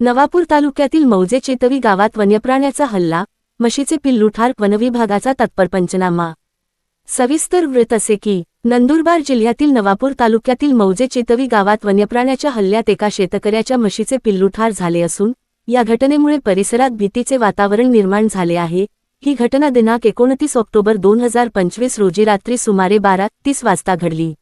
नवापूर तालुक्यातील मौजे चेतवी गावात वन्यप्राण्याचा हल्ला म्हशीचे पिल्लू ठार वनविभागाचा तत्पर पंचनामा. सविस्तर वृत्त असे की नंदुरबार जिल्ह्यातील नवापूर तालुक्यातील मौजे चेतवी गावात वन्यप्राण्याच्या हल्ल्यात एका शेतकऱ्याच्या म्हशीचे पिल्लू ठार झाले असून या घटनेमुळे परिसरात भीतीचे वातावरण निर्माण झाले आहे. ही घटना दिनांक एकोणतीस ऑक्टोबर दोन हजार पंचवीस रोजी रात्री सुमारे बारा तीस वाजता घडली.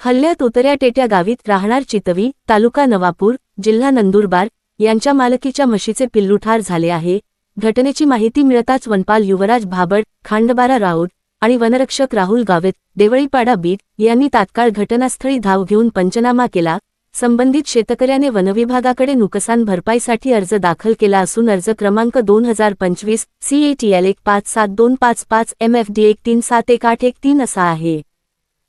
हल्ल्यात उतऱ्या टेट्या गावीत राहणार चितवी तालुका नवापूर जिल्हा नंदुरबार यांच्या मालकीच्या म्हशीचे पिल्लू ठार झाले आहे. घटनेची माहिती मिळताच वनपाल युवराज भाबड खांडबारा राऊत आणि वनरक्षक राहुल गावेत देवळीपाडा बीट यांनी तात्काळ घटनास्थळी धाव घेऊन पंचनामा केला. संबंधित शेतकऱ्याने वनविभागाकडे नुकसान भरपाईसाठी अर्ज दाखल केला असून अर्ज क्रमांक दोन हजार पंचवीस सीएटीएल एक पाच सात दोन पाच पाच एम एफ डी एक तीन सात एक आठ एक तीन असा आहे.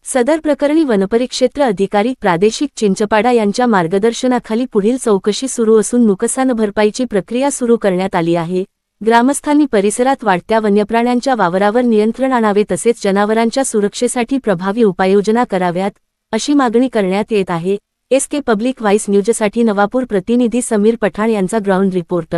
सदर प्रकरणी वनपरिक्षेत्र अधिकारी प्रादेशिक चिंचपाडा यांच्या मार्गदर्शनाखाली पुढील चौकशी सुरू असून नुकसान भरपाईची प्रक्रिया सुरू करण्यात आली आहे. ग्रामस्थांनी परिसरात वाढत्या वन्यप्राण्यांच्या वावरावर नियंत्रण आणावे तसेच जनावरांच्या सुरक्षेसाठी प्रभावी उपाययोजना कराव्यात अशी मागणी करण्यात येत आहे. एस के पब्लिक व्हाईस न्यूजसाठी नवापूर प्रतिनिधी समीर पठाण यांचा ग्राउंड रिपोर्ट.